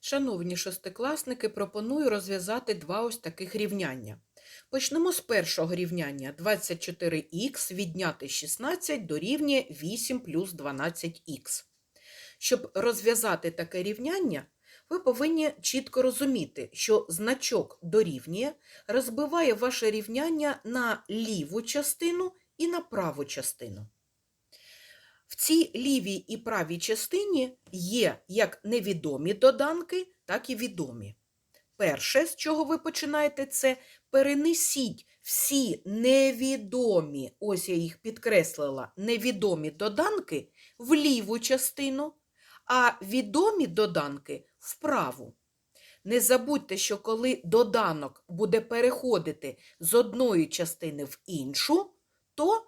Шановні шестикласники, пропоную розв'язати два ось таких рівняння. Почнемо з першого рівняння. 24х відняти 16 дорівнює 8 плюс 12х. Щоб розв'язати таке рівняння, ви повинні чітко розуміти, що значок дорівнює розбиває ваше рівняння на ліву частину і на праву частину. В цій лівій і правій частині є як невідомі доданки, так і відомі. Перше, з чого ви починаєте, це перенесіть всі невідомі, ось я їх підкреслила, невідомі доданки в ліву частину, а відомі доданки в праву. Не забудьте, що коли доданок буде переходити з одної частини в іншу, то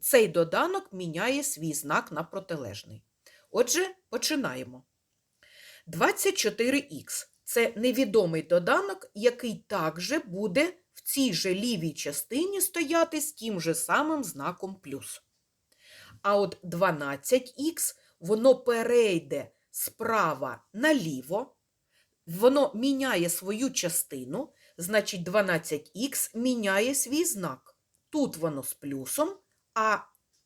цей доданок міняє свій знак на протилежний. Отже, починаємо. 24х це невідомий доданок, який також буде в цій же лівій частині стояти з тим же самим знаком плюс. А от 12х воно перейде справа наліво, воно міняє свою частину, значить 12х міняє свій знак. Тут воно з плюсом, а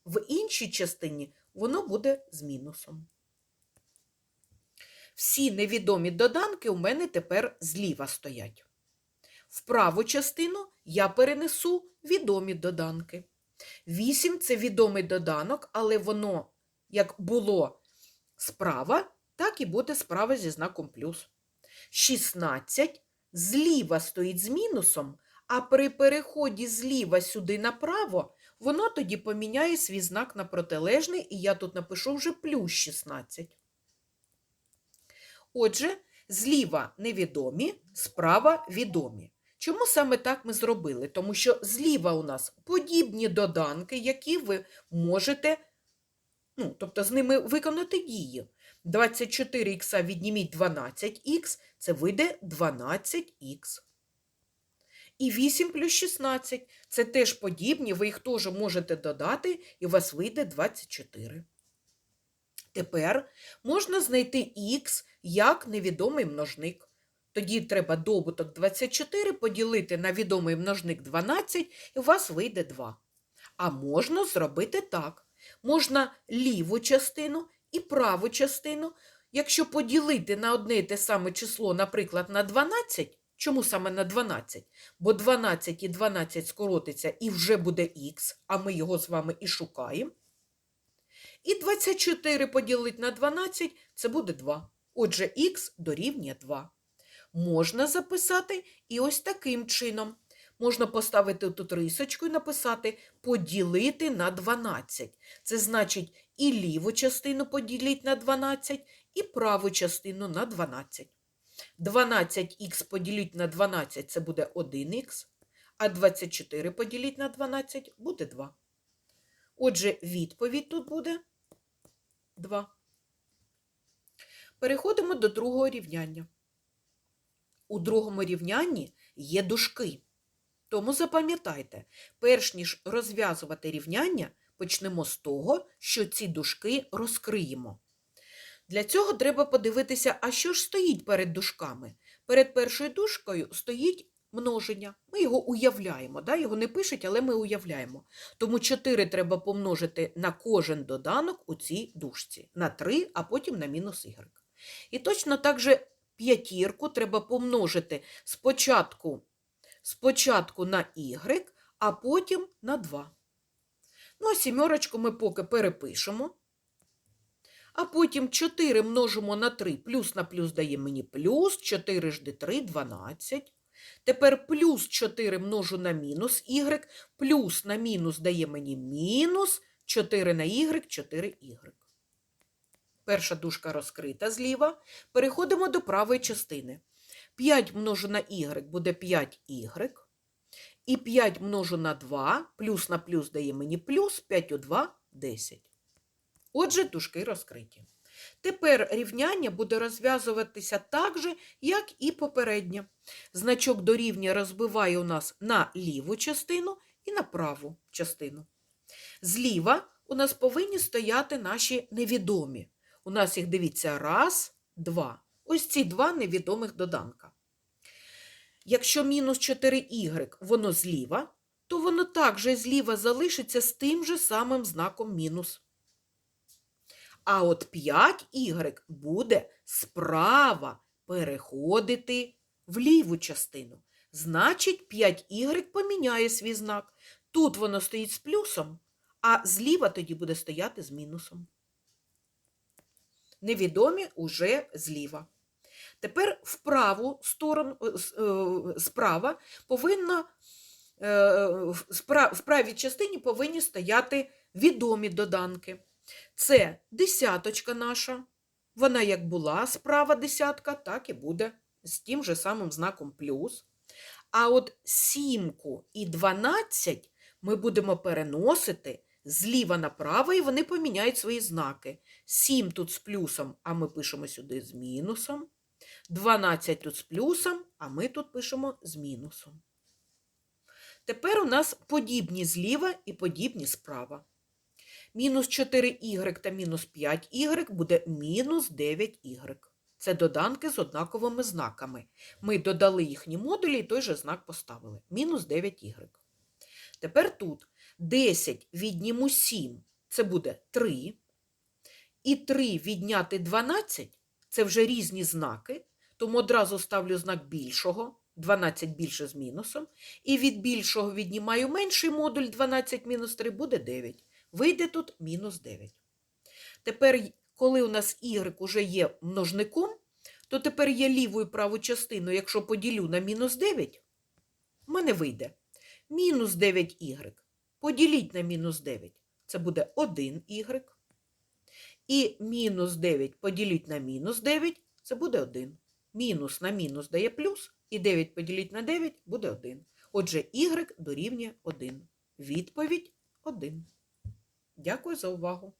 в іншій частині воно буде з мінусом. Всі невідомі доданки у мене тепер зліва стоять. В праву частину я перенесу відомі доданки. 8 це відомий доданок, але воно як було справа, так і буде справа зі знаком плюс. 16 зліва стоїть з мінусом, а при переході зліва сюди направо, воно тоді поміняє свій знак на протилежний, і я тут напишу вже плюс 16. Отже, зліва невідомі, справа відомі. Чому саме так ми зробили? Тому що зліва у нас подібні доданки, які ви можете, ну, тобто з ними виконати дії. 24х відніміть 12х, це вийде 12х. І 8 плюс 16 це теж подібні, ви їх теж можете додати, і у вас вийде 24. Тепер можна знайти х як невідомий множник. Тоді треба добуток 24 поділити на відомий множник 12, і у вас вийде 2. А можна зробити так. Можна ліву частину і праву частину. Якщо поділити на одне і те саме число, наприклад, на 12, чому саме на 12? Бо 12 і 12 скоротиться і вже буде х, а ми його з вами і шукаємо. І 24 поділити на 12 це буде 2. Отже, х дорівнює 2. Можна записати і ось таким чином. Можна поставити тут рисочку і написати поділити на 12. Це значить і ліву частину поділити на 12, і праву частину на 12. 12х поділити на 12 це буде 1х, а 24 поділити на 12 буде 2. Отже, відповідь тут буде 2. Переходимо до другого рівняння. У другому рівнянні є дужки. Тому запам'ятайте, перш ніж розв'язувати рівняння, почнемо з того, що ці дужки розкриємо. Для цього треба подивитися, а що ж стоїть перед дужками. Перед першою дужкою стоїть множення. Ми його уявляємо, да? його не пишуть, але ми уявляємо. Тому 4 треба помножити на кожен доданок у цій дужці. На 3, а потім на мінус y. І точно так же п'ятірку треба помножити спочатку, спочатку на y, а потім на 2. Ну, а сімерочку ми поки перепишемо. А потім 4 множимо на 3, плюс на плюс дає мені плюс, 4 жди 3, 12. Тепер плюс 4 множу на мінус y, плюс на мінус дає мені мінус, 4 на y, 4y. Перша дужка розкрита зліва. Переходимо до правої частини. 5 множу на y буде 5y. І 5 множу на 2, плюс на плюс дає мені плюс, 5 у 2 – 10. Отже, дужки розкриті. Тепер рівняння буде розв'язуватися так же, як і попереднє. Значок дорівнює розбиває у нас на ліву частину і на праву частину. Зліва у нас повинні стояти наші невідомі. У нас їх, дивіться, раз, два. Ось ці два невідомих доданка. Якщо мінус 4y воно зліва, то воно також зліва залишиться з тим же самим знаком мінус. А от 5y буде справа переходити в ліву частину. Значить, 5y поміняє свій знак. Тут воно стоїть з плюсом, а зліва тоді буде стояти з мінусом. Невідомі уже зліва. Тепер в сторону, е, е, справа повинна, е, в правій частині повинні стояти відомі доданки. Це десяточка наша. Вона як була справа десятка, так і буде з тим же самим знаком плюс. А от сімку і 12 ми будемо переносити зліва направо, і вони поміняють свої знаки. 7 тут з плюсом, а ми пишемо сюди з мінусом. 12 тут з плюсом, а ми тут пишемо з мінусом. Тепер у нас подібні зліва і подібні справа. Мінус 4y та мінус 5y буде мінус 9y. Це доданки з однаковими знаками. Ми додали їхні модулі і той же знак поставили. Мінус 9y. Тепер тут 10 відніму 7 це буде 3. І 3 відняти 12 це вже різні знаки, тому одразу ставлю знак більшого, 12 більше з мінусом. І від більшого віднімаю менший модуль 12 мінус 3 буде 9. Вийде тут мінус 9. Тепер, коли у нас y уже є множником, то тепер я ліву праву частину, якщо поділю на мінус 9, в мене вийде мінус 9y. Поділіть на мінус 9. Це буде 1y. І мінус 9 поділіть на мінус 9, це буде 1. Мінус на мінус дає плюс, і 9 поділіть на 9 буде 1. Отже, y дорівнює 1. Відповідь 1. Дякую за увагу.